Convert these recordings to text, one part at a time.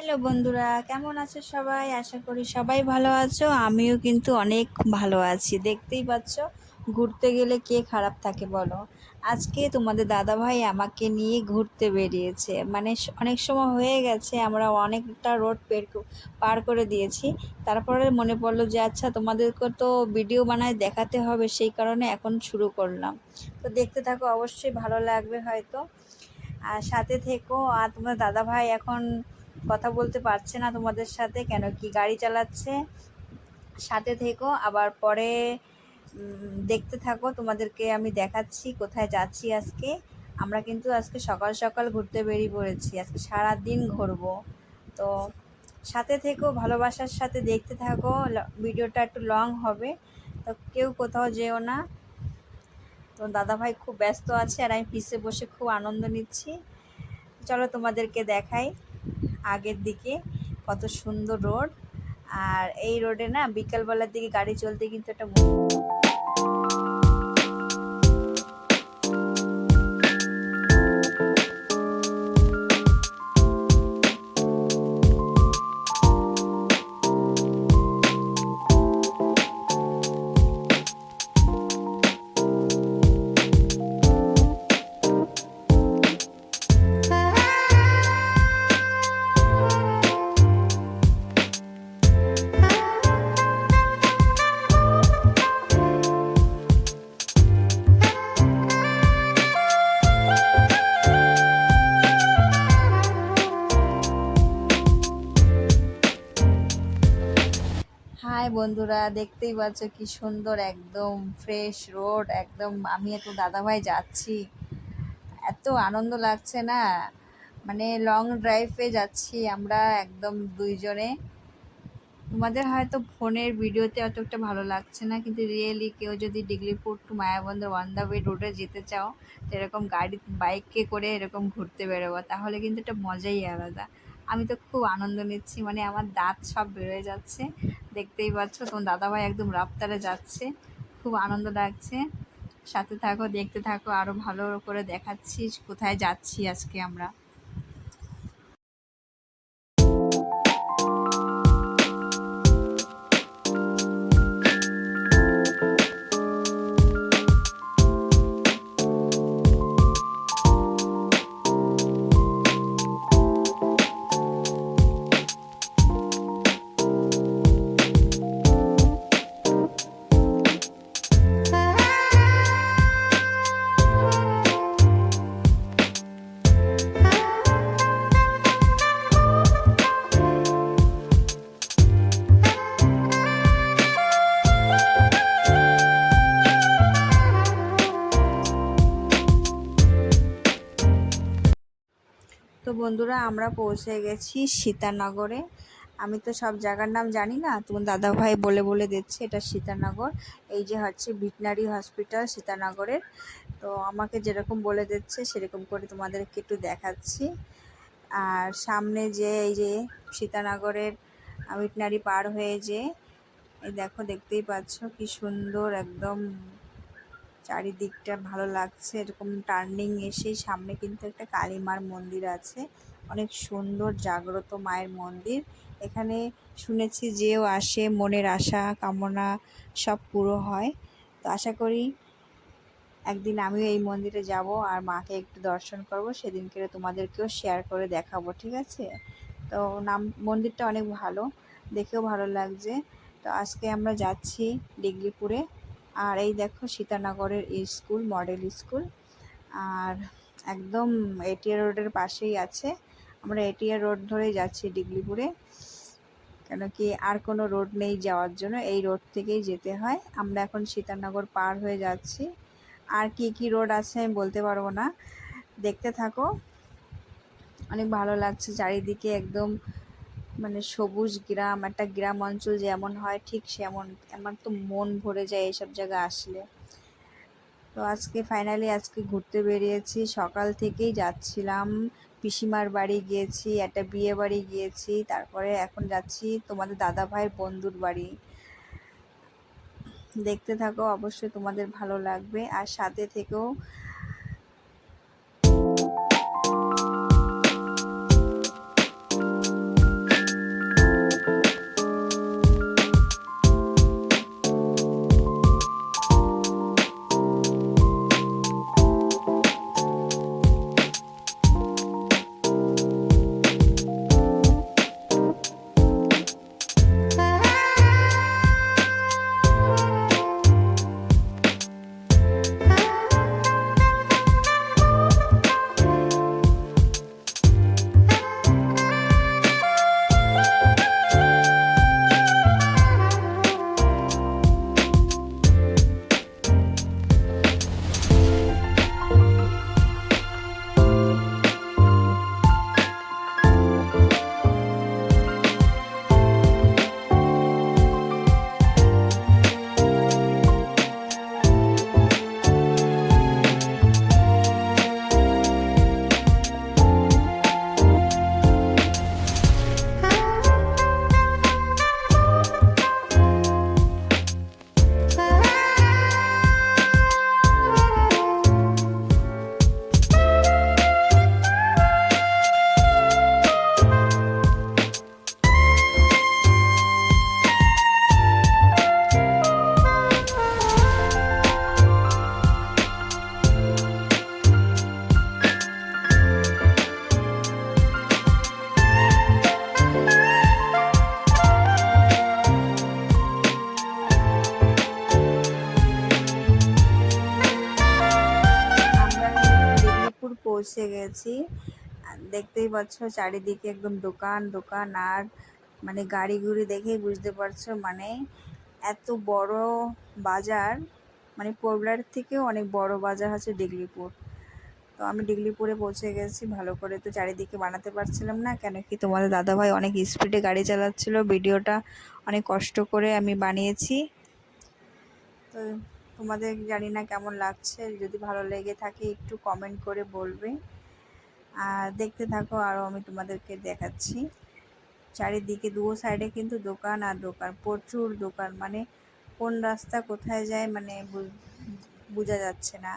Hello বন্ধুরা, কেমন আছো সবাই? আশা করি সবাই ভালো আছো। আমিও কিন্তু অনেক ভালো আছি। দেখতেই পাচ্ছ, ঘুরতে গেলে কে খারাপ থাকে বলো? আজকে তোমাদের দাদা ভাই আমাকে নিয়ে ঘুরতে বেরিয়েছে। মানে অনেক সময় হয়ে গেছে, আমরা অনেকটা রোড পের পার করে দিয়েছি। তারপরে মনে পড়ল যে আচ্ছা তোমাদেরকে তো ভিডিও বানায় দেখাতে হবে, সেই কারণে এখন শুরু করলাম। তো দেখতে থাকো, অবশ্যই ভালো লাগবে হয়তো। আর সাথে থেকো, আর তোমার দাদা ভাই এখন কথা বলতে পারছে না তোমাদের সাথে, কেন কি গাড়ি চালাচ্ছে। সাথে থেকো, আবার পরে দেখতে থাকো, তোমাদেরকে আমি দেখাচ্ছি কোথায় যাচ্ছি আজকে। আমরা কিন্তু আজকে সকাল সকাল ঘুরতে বেরিয়ে পড়েছি, আজকে সারা দিন ঘুরবো। তো সাথে থেকো, ভালোবাসার সাথে দেখতে থাকো ভিডিওটা একটু লং হবে। তো কেউ কোথাও যেও না। তো দাদা ভাই খুব ব্যস্ত আছে আর আমি পিসে বসে খুব আনন্দ নিচ্ছি। চলো তোমাদেরকে দেখাই। আগের দিকে, কত সুন্দর রোড। আর এই রোডে না বিকালবেলার দিকে গাড়ি চলতে কিন্তু একটা হাই বন্ধুরা, দেখতেই পাচ্ছ কি সুন্দর, একদম ফ্রেশ রোড একদম আমি একটু দাদাভাই যাচ্ছি। এত আনন্দ লাগছে না? মানে লং ড্রাইভে যাচ্ছি আমরা একদম দুইজনে। তোমাদের হয়তো ফোনের ভিডিওতে অতটা ভালো লাগছে না, কিন্তু রিয়েলি কেউ যদি Diglipur to Mayabunder on the way রোডে যেতে চাও এরকম গাড়ি বাইকে করে এরকম ঘুরতে বেরোবো, তাহলে কিন্তু একটা মজাই আলাদা। আমি তো খুব আনন্দ নিচ্ছি মানে আমার দাঁত সব বেরোয় যাচ্ছে। দেখতেই পাচ্ছ, তোমার দাদাভাই একদম রাফতারে যাচ্ছে, খুব আনন্দ লাগছে। সাথে থাকো, দেখতে থাকো আরও ভালো করে দেখাচ্ছি কোথায় যাচ্ছি আজকে আমরা। বন্ধুরা, আমরা পৌঁছে গেছি সীতানগরে। আমি তো সব জায়গার নাম জানি না, তোমার দাদা ভাই বলে বলে দিচ্ছে এটা সীতানগর। এই যে হচ্ছে ভিটনারি হসপিটাল সীতানগরের। তো আমাকে যেরকম বলে দিচ্ছে, সেরকম করে তোমাদেরকে একটু দেখাচ্ছি। আর সামনে যে এই যে সীতানগরের ভিটনারি পার হয়ে যে, এই দেখো, দেখতেই পাচ্ছ কি সুন্দর, একদম চারিদিকটা ভালো লাগছে, এরকম টার্নিং এসে সামনে কিন্তু একটা কালী মার মন্দির আছে। অনেক সুন্দর জাগ্রত মায়ের মন্দির। এখানে শুনেছি যেও আসে, মনের আশা, কামনা সব পুরো হয়। তো আশা করি একদিন আমিও এই মন্দিরে যাব আর মাকে একটু দর্শন করব, সেদিনকে তোমাদেরকেও শেয়ার করে দেখাবো, ঠিক আছে? তো নাম, মন্দিরটা অনেক ভালো, দেখেও ভালো লাগছে। তো আজকে আমরা যাচ্ছি ডিগলিপুরে। আর এই দেখো সীতানগরের স্কুল, মডেল স্কুল। আর একদম এটিআর রোডের পাশেই আছে। আমরা এটিআর রোড ধরেই যাচ্ছি ডিগলিপুরে। কেন কি আর কোনো রোড নেই যাওয়ার জন্য, এই রোড থেকেই যেতে হয়। আমরা এখন সীতানগর পার হয়ে যাচ্ছি। আর কি কি রোড আছে আমি বলতে পারব না। দেখতে থাকো। অনেক ভালো লাগছে চারিদিকে একদম মানে সবুজ গ্রাম, একটা গ্রাম অঞ্চল যেমন হয়, ঠিক সেমন, আমার তো মন ভরে যায় এইসব জায়গা আসলে। তো আজকে ফাইনালি আজকে ঘুরতে বেরিয়েছি, সকাল থেকেই যাচ্ছিলাম। পিসিমার বাড়ি গিয়েছি, একটা বিয়ে বাড়ি গিয়েছি, তারপরে এখন যাচ্ছি তোমাদের দাদা ভাইয়ের বন্ধুর বাড়ি। দেখতে থাকো, অবশ্যই তোমাদের ভালো লাগবে। আর সাথে থেকেও আর দেখতেই পাচ্ছ চারিদিকে একদম দোকান দোকান আর মানে গাড়ি গুড়ি দেখেই বুঝতে পারছ মানে এত বড় বাজার মানে পোবলার থেকেও অনেক বড় বাজার হচ্ছে ডিগলিপুর। তো আমি ডিগলিপুরে পৌঁছে গেছি ভালো করে। তো চারিদিকে বানাতে পারছিলাম না, কেন কি তোমাদের দাদাভাই অনেক স্পিডে গাড়ি চালাচ্ছিল, ভিডিওটা অনেক কষ্ট করে আমি বানিয়েছি। তো তোমাদের জানি না কেমন লাগছে, যদি ভালো লেগে থাকে একটু কমেন্ট করে বলবে। আর দেখতে থাকো আরও আমি তোমাদেরকে দেখাচ্ছি। চারিদিকে দু সাইডে কিন্তু দোকান আর দোকান, প্রচুর দোকান। মানে কোন রাস্তা কোথায় যায় মানে বোঝা যাচ্ছে না।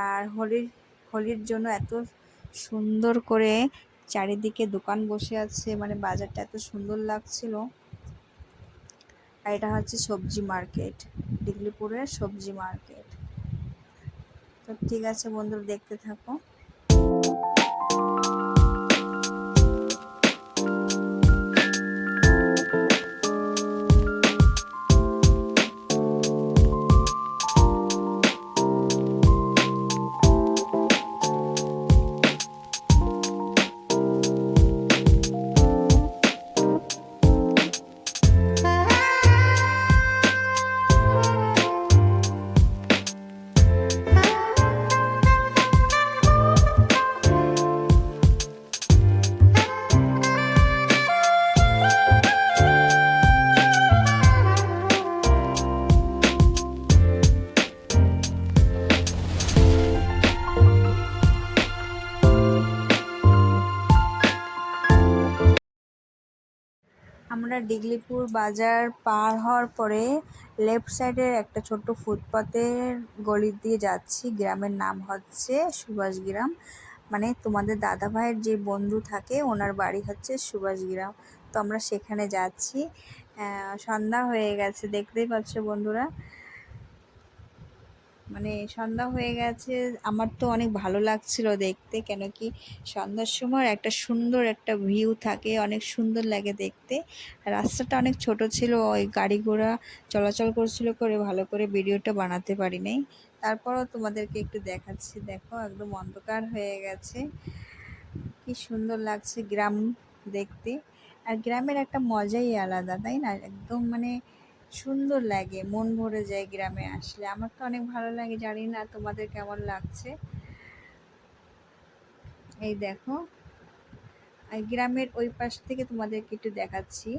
আর হোলির হোলির জন্য এত সুন্দর করে চারিদিকে দোকান বসে আছে মানে বাজারটা এত সুন্দর লাগছিল। আর এটা হচ্ছে সবজি মার্কেট, ডিগলিপুরের সবজি মার্কেট। তো ঠিক আছে বন্ধুরা, দেখতে থাকো। আমরা ডিগলিপুর বাজার পার হওয়ার পরে লেফট সাইডের একটা ছোট্ট ফুটপাতের গলি দিয়ে যাচ্ছি। গ্রামের নাম হচ্ছে সুভাষ গ্রাম। মানে তোমাদের দাদা ভাইয়ের যে বন্ধু থাকে, ওনার বাড়ি হচ্ছে সুভাষ গ্রাম। তো আমরা সেখানে যাচ্ছি। সন্ধ্যা হয়ে গেছে, দেখতেই পাচ্ছ বন্ধুরা। মানে সন্ধ্যা হয়ে গেছে। আমার তো অনেক ভালো লাগছিল দেখতে কেন কি সন্ধ্যার সময় একটা সুন্দর একটা ভিউ থাকে, অনেক সুন্দর লাগে দেখতে। রাস্তাটা অনেক ছোট ছিল, ওই গাড়ি ঘোড়া চলাচল করছিল করে ভালো করে ভিডিওটা বানাতে পারি নাই। তারপরও তোমাদেরকে একটু দেখাচ্ছি, দেখো একদম অন্ধকার হয়ে গেছে। কি সুন্দর লাগছে গ্রাম দেখতে। আর গ্রামের একটা মজাই আলাদা, তাই না? একদম মানে সুন্দর লাগে, মন ভরে যায় গ্রামে আসলে। আমার তো অনেক ভালো লাগে, জানি না তোমাদের কেমন লাগছে। এই দেখো গ্রামের ওই পাশ থেকে তোমাদেরকে একটু দেখাচ্ছি।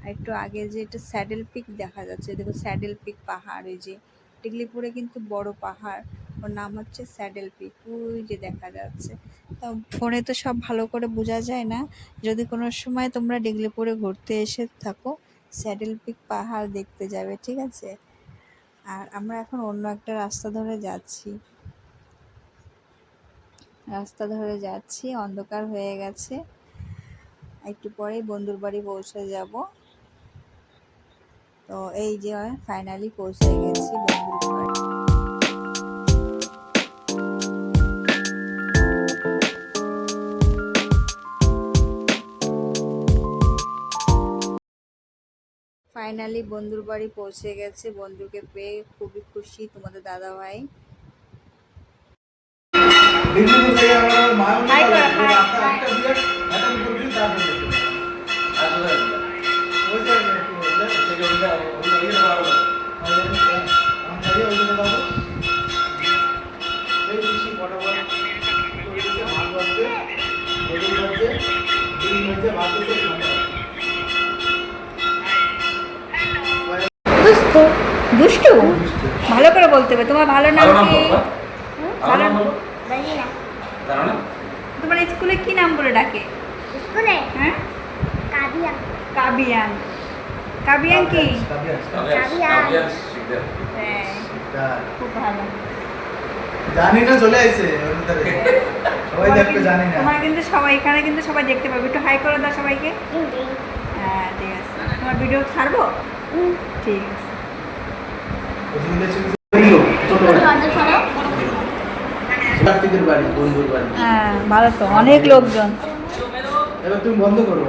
আর একটু আগে যে একটা স্যাডেল পিক দেখা যাচ্ছে, দেখো স্যাডেল পিক পাহাড় ওই যে টিকলিপুরে কিন্তু বড় পাহাড়, ওর নাম হচ্ছে স্যাডেল পিক, ওই যে দেখা যাচ্ছে। তো ফোনে তো সব ভালো করে বোঝা যায় না। যদি কোনো সময় তোমরা ডিগলিপুরে ঘুরতে এসে থাকো স্যাডেল পিক পাহাড় দেখতে যাবে, ঠিক আছে? আর আমরা এখন অন্য একটা রাস্তা ধরে যাচ্ছি। রাস্তা ধরে যাচ্ছি, অন্ধকার হয়ে গেছে। একটু পরেই বন্ধুর বাড়ি পৌঁছে যাব। তো এই যে ফাইনালি পৌঁছে গেছি বন্ধুর বাড়ি। ফাইনালি বন্ধুর বাড়ি পৌঁছে গেছে। বন্ধুকে পেয়ে খুবই খুশি তোমাদের দাদা ভাই হাই দুষ্টু? দুষ্টু। ভালো করে বলতে হবে। তোমার ভালো নাম কি? তোমার স্কুলে কি নাম বলে ডাকে? স্কুলে? হ্যাঁ? কাবিয়া কাবিয়ান। কাবিয়ান কি। হ্যাঁ। খুব ভালো। জানি না চলে আইছে। সবাই দেখবে জানি না। তোমার কিন্তু সবাই এখানে কিন্তু সবাই দেখতে পাবে। একটু হাই করে দাও সবাইকে। হ্যাঁ ঠিক আছে। তোমার ভিডিও ছাড়বো? ঠিক আছে ওদিকে ছিল বলল, ছোট বাড়ি। অর্ডার করো কার্তিকের বাড়ি বন্ধুর বাড়ি হ্যাঁ ভালো তো অনেক লোকজন। এবার তুমি বন্ধ করো।